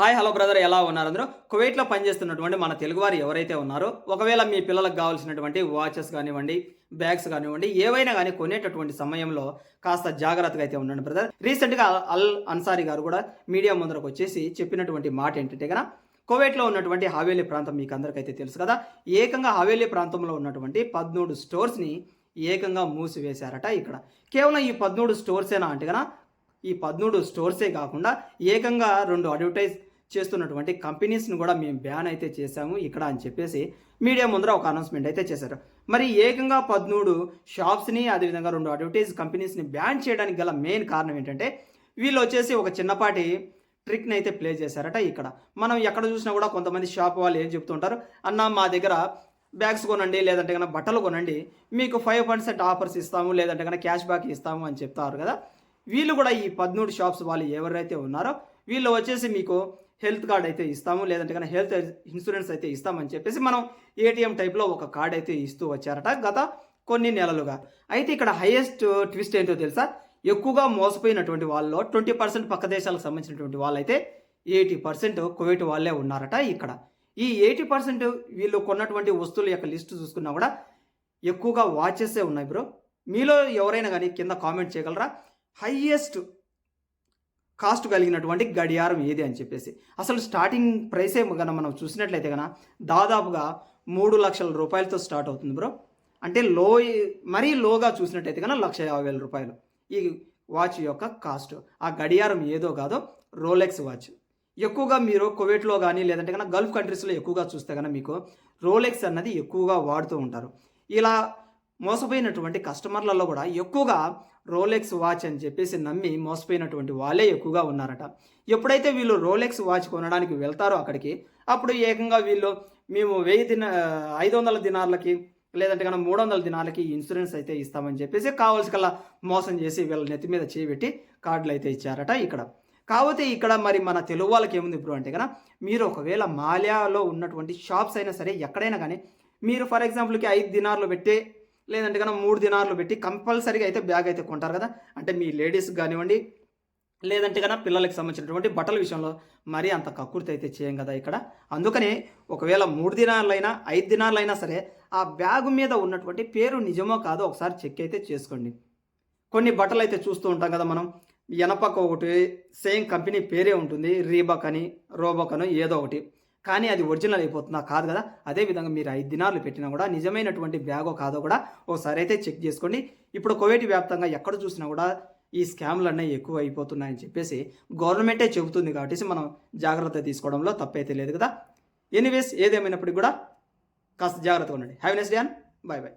Hi hello brother ఎలా ఉన్నారు అందరూ? కువైట్లో పనిచేస్తున్నటువంటి మన తెలుగువారు ఎవరైతే ఉన్నారో ఒకవేళ మీ పిల్లలకు కావాల్సినటువంటి వాచెస్ కానివ్వండి బ్యాగ్స్ కానివ్వండి ఏవైనా కానీ కొనేటటువంటి సమయంలో కాస్త జాగ్రత్తగా అయితే ఉండండి బ్రదర్. రీసెంట్గా అల్ అన్సారీ గారు కూడా మీడియా ముందరకు వచ్చేసి చెప్పినటువంటి మాట ఏంటంటే కదా కువైట్లో ఉన్నటువంటి హవేలీ ప్రాంతం మీకు అందరికైతే తెలుసు కదా. ఏకంగా హవేలీ ప్రాంతంలో ఉన్నటువంటి పదమూడు స్టోర్స్ని ఏకంగా మూసివేశారట ఇక్కడ. కేవలం ఈ పదమూడు స్టోర్సేనా అంటే కదా ఈ పదమూడు స్టోర్సే కాకుండా ఏకంగా రెండు అడ్వర్టైజ్ చేస్తున్నటువంటి కంపెనీస్ని కూడా మేము బ్యాన్ అయితే చేశాము ఇక్కడ అని చెప్పేసి మీడియా ముందర ఒక అనౌన్స్మెంట్ అయితే చేశారు. మరి ఏకంగా పదమూడు షాప్స్ని అదేవిధంగా రెండు అడ్వర్టైజ్ కంపెనీస్ని బ్యాన్ చేయడానికి గల మెయిన్ కారణం ఏంటంటే వీళ్ళు వచ్చేసి ఒక చిన్నపాటి ట్రిక్ని అయితే ప్లే చేశారట ఇక్కడ. మనం ఎక్కడ చూసినా కూడా కొంతమంది షాప్ వాళ్ళు ఏం చెప్తుంటారు అన్న మా దగ్గర బ్యాగ్స్ కొనండి లేదంటే కనుక బట్టలు కొనండి మీకు ఫైవ్ పర్సెంట్ ఆఫర్స్ ఇస్తాము లేదంటే కనుక క్యాష్ బ్యాక్ ఇస్తాము అని చెప్తారు కదా. వీళ్ళు కూడా ఈ పదమూడు షాప్స్ వాళ్ళు ఎవరైతే ఉన్నారో వీళ్ళు వచ్చేసి మీకు హెల్త్ కార్డ్ అయితే ఇస్తాము లేదంటే కానీ హెల్త్ ఇన్సూరెన్స్ అయితే ఇస్తామని చెప్పేసి మనం ఏటీఎం టైప్లో ఒక కార్డ్ అయితే ఇస్తూ వచ్చారట గత కొన్ని నెలలుగా. అయితే ఇక్కడ హైయెస్ట్ ట్విస్ట్ ఏంటో తెలుసా? ఎక్కువగా మోసపోయినటువంటి వాళ్ళలో ట్వంటీ పర్సెంట్ పక్క దేశాలకు సంబంధించినటువంటి వాళ్ళైతే ఎయిటీ పర్సెంట్ కువైట్ వాళ్ళే ఉన్నారట ఇక్కడ. ఈ ఎయిటీ పర్సెంట్ వీళ్ళు కొన్నటువంటి వస్తువుల యొక్క లిస్టు చూసుకున్నా కూడా ఎక్కువగా వాచెసే ఉన్నాయి బ్రో. మీలో ఎవరైనా కానీ కింద కామెంట్ చేయగలరా? హయ్యెస్ట్ కాస్ట్ కలిగినటువంటి గడియారం ఏది అని చెప్పేసి. అసలు స్టార్టింగ్ ప్రైసే కనుక మనం చూసినట్లయితే కనుక దాదాపుగా మూడు లక్షల రూపాయలతో స్టార్ట్ అవుతుంది బ్రో అంటే లో మరీ లోగా చూసినట్టయితే కనుక లక్ష యాభై వేల రూపాయలు ఈ వాచ్ యొక్క కాస్ట్. ఆ గడియారం ఏదో కాదో రోలెక్స్ వాచ్ ఎక్కువగా మీరు కువైట్లో కానీ లేదంటే కనుక గల్ఫ్ కంట్రీస్లో ఎక్కువగా చూస్తే కనుక మీకు రోలెక్స్ అన్నది ఎక్కువగా వాడుతూ ఉంటారు. ఇలా మోసపోయినటువంటి కస్టమర్లలో కూడా ఎక్కువగా రోలెక్స్ వాచ్ అని చెప్పేసి నమ్మి మోసపోయినటువంటి వాళ్ళే ఎక్కువగా ఉన్నారట. ఎప్పుడైతే వీళ్ళు రోలెక్స్ వాచ్ కొనడానికి వెళ్తారో అక్కడికి అప్పుడు ఏకంగా వీళ్ళు మేము వెయ్యి దిన ఐదు వందల దినార్లకి లేదంటే కనుక మూడు వందల దినాలకి ఇన్సూరెన్స్ అయితే ఇస్తామని చెప్పేసి కావాల్సి కల్లా మోసం చేసి వీళ్ళ నెత్తి మీద చేపెట్టి కార్డులు అయితే ఇచ్చారట ఇక్కడ. కాకపోతే ఇక్కడ మరి మన తెలుగు వాళ్ళకి ఏముంది ఇప్పుడు అంటే కదా మీరు ఒకవేళ మాల్యాలో ఉన్నటువంటి షాప్స్ అయినా సరే ఎక్కడైనా కానీ మీరు ఫర్ ఎగ్జాంపుల్కి ఐదు దినార్లు పెట్టే లేదంటే కనుక మూడు దినార్లు పెట్టి కంపల్సరీగా అయితే బ్యాగ్ అయితే కొంటారు కదా. అంటే మీ లేడీస్ కానివ్వండి లేదంటే కనుక పిల్లలకి సంబంధించినటువంటి బట్టల విషయంలో మరీ అంత కక్కుర్తి అయితే చేయం కదా ఇక్కడ. అందుకనే ఒకవేళ మూడు దినాలైనా ఐదు దినాలైనా సరే ఆ బ్యాగు మీద ఉన్నటువంటి పేరు నిజమో కాదో ఒకసారి చెక్ అయితే చేసుకోండి. కొన్ని బట్టలు అయితే చూస్తూ ఉంటాం కదా మనం. వెనపక్క ఒకటి సేమ్ కంపెనీ పేరే ఉంటుంది రీబక్ అని రోబక్ అని ఏదో ఒకటి. కానీ అది ఒరిజినల్ అయిపోతుందా? కాదు కదా. అదేవిధంగా మీరు ఐదు దినాలు పెట్టినా కూడా నిజమైనటువంటి బ్యాగో కాదో కూడా ఒకసారి అయితే చెక్ చేసుకోండి. ఇప్పుడు కోవిడ్ వ్యాప్తంగా ఎక్కడ చూసినా కూడా ఈ స్కామ్లు అనేవి ఎక్కువ అయిపోతున్నాయని చెప్పేసి గవర్నమెంటే చెబుతుంది కాబట్టి మనం జాగ్రత్త తీసుకోవడంలో తప్పైతే లేదు కదా. ఎనీవేస్ ఏదేమైనప్పటికీ కూడా కాస్త జాగ్రత్తగా ఉండండి. Have nice day bye bye